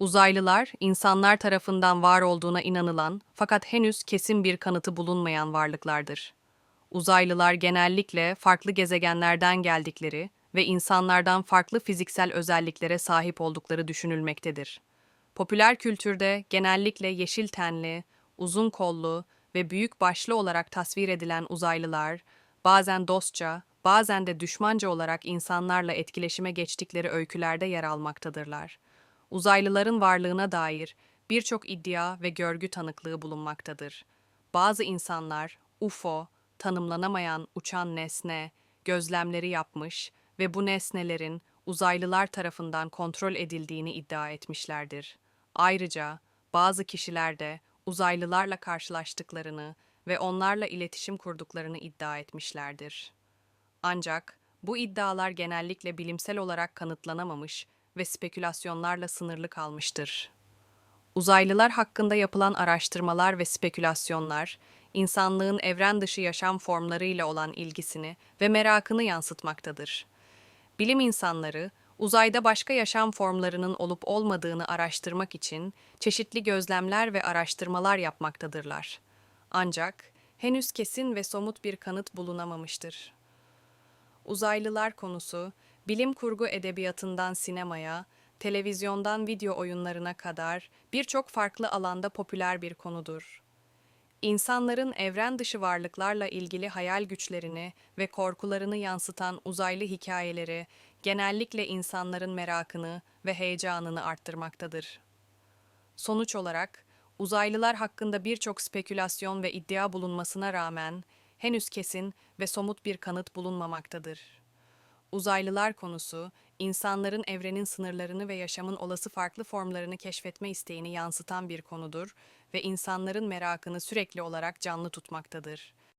Uzaylılar, insanlar tarafından var olduğuna inanılan fakat henüz kesin bir kanıtı bulunmayan varlıklardır. Uzaylılar genellikle farklı gezegenlerden geldikleri ve insanlardan farklı fiziksel özelliklere sahip oldukları düşünülmektedir. Popüler kültürde genellikle yeşil tenli, uzun kollu ve büyük başlı olarak tasvir edilen uzaylılar, bazen dostça, bazen de düşmanca olarak insanlarla etkileşime geçtikleri öykülerde yer almaktadırlar. Uzaylıların varlığına dair birçok iddia ve görgü tanıklığı bulunmaktadır. Bazı insanlar UFO, tanımlanamayan uçan nesne, gözlemleri yapmış ve bu nesnelerin uzaylılar tarafından kontrol edildiğini iddia etmişlerdir. Ayrıca bazı kişiler de uzaylılarla karşılaştıklarını ve onlarla iletişim kurduklarını iddia etmişlerdir. Ancak bu iddialar genellikle bilimsel olarak kanıtlanamamış ve spekülasyonlarla sınırlı kalmıştır. Uzaylılar hakkında yapılan araştırmalar ve spekülasyonlar, insanlığın evren dışı yaşam formlarıyla olan ilgisini ve merakını yansıtmaktadır. Bilim insanları, uzayda başka yaşam formlarının olup olmadığını araştırmak için çeşitli gözlemler ve araştırmalar yapmaktadırlar. Ancak henüz kesin ve somut bir kanıt bulunamamıştır. Uzaylılar konusu, bilim kurgu edebiyatından sinemaya, televizyondan video oyunlarına kadar birçok farklı alanda popüler bir konudur. İnsanların evren dışı varlıklarla ilgili hayal güçlerini ve korkularını yansıtan uzaylı hikayeleri genellikle insanların merakını ve heyecanını arttırmaktadır. Sonuç olarak, uzaylılar hakkında birçok spekülasyon ve iddia bulunmasına rağmen henüz kesin ve somut bir kanıt bulunmamaktadır. Uzaylılar konusu, insanların evrenin sınırlarını ve yaşamın olası farklı formlarını keşfetme isteğini yansıtan bir konudur ve insanların merakını sürekli olarak canlı tutmaktadır.